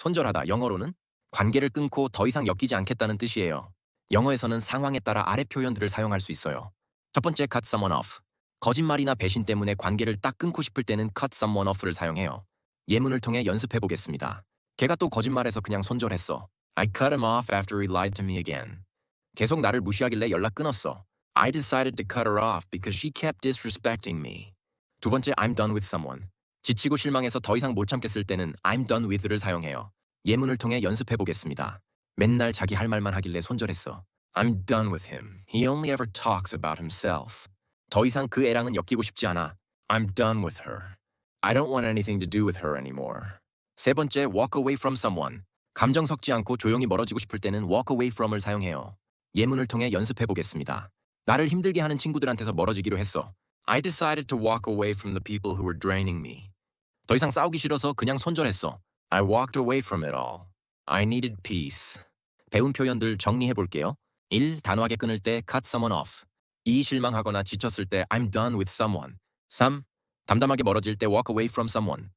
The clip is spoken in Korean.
손절하다 영어로는 관계를 끊고 더 이상 엮이지 않겠다는 뜻이에요. 영어에서는 상황에 따라 아래 표현들을 사용할 수 있어요. 첫 번째 cut someone off. 거짓말이나 배신 때문에 관계를 딱 끊고 싶을 때는 cut someone off를 사용해요. 예문을 통해 연습해 보겠습니다. 걔가 또 거짓말해서 그냥 손절했어. I cut him off after he lied to me again. 계속 나를 무시하길래 연락 끊었어. I decided to cut her off because she kept disrespecting me. 두 번째 I'm done with someone. 지치고 실망해서 더 이상 못 참겠을 때는 I'm done with를 사용해요. 예문을 통해 연습해 보겠습니다. 맨날 자기 할 말만 하길래 손절했어. I'm done with him. He only ever talks about himself. 더 이상 그 애랑은 엮이고 싶지 않아. I'm done with her. I don't want anything to do with her anymore. 세 번째, walk away from someone. 감정 섞지 않고 조용히 멀어지고 싶을 때는 walk away from을 사용해요. 예문을 통해 연습해 보겠습니다. 나를 힘들게 하는 친구들한테서 멀어지기로 했어. I decided to walk away from the people who were draining me. 더 이상 싸우기 싫어서 그냥 손절했어. I walked away from it all. I needed peace. 배운 표현들 정리해 볼게요. 1. 단호하게 끊을 때 cut someone off. 2. 실망하거나 지쳤을 때 I'm done with someone. 3. 담담하게 멀어질 때 walk away from someone.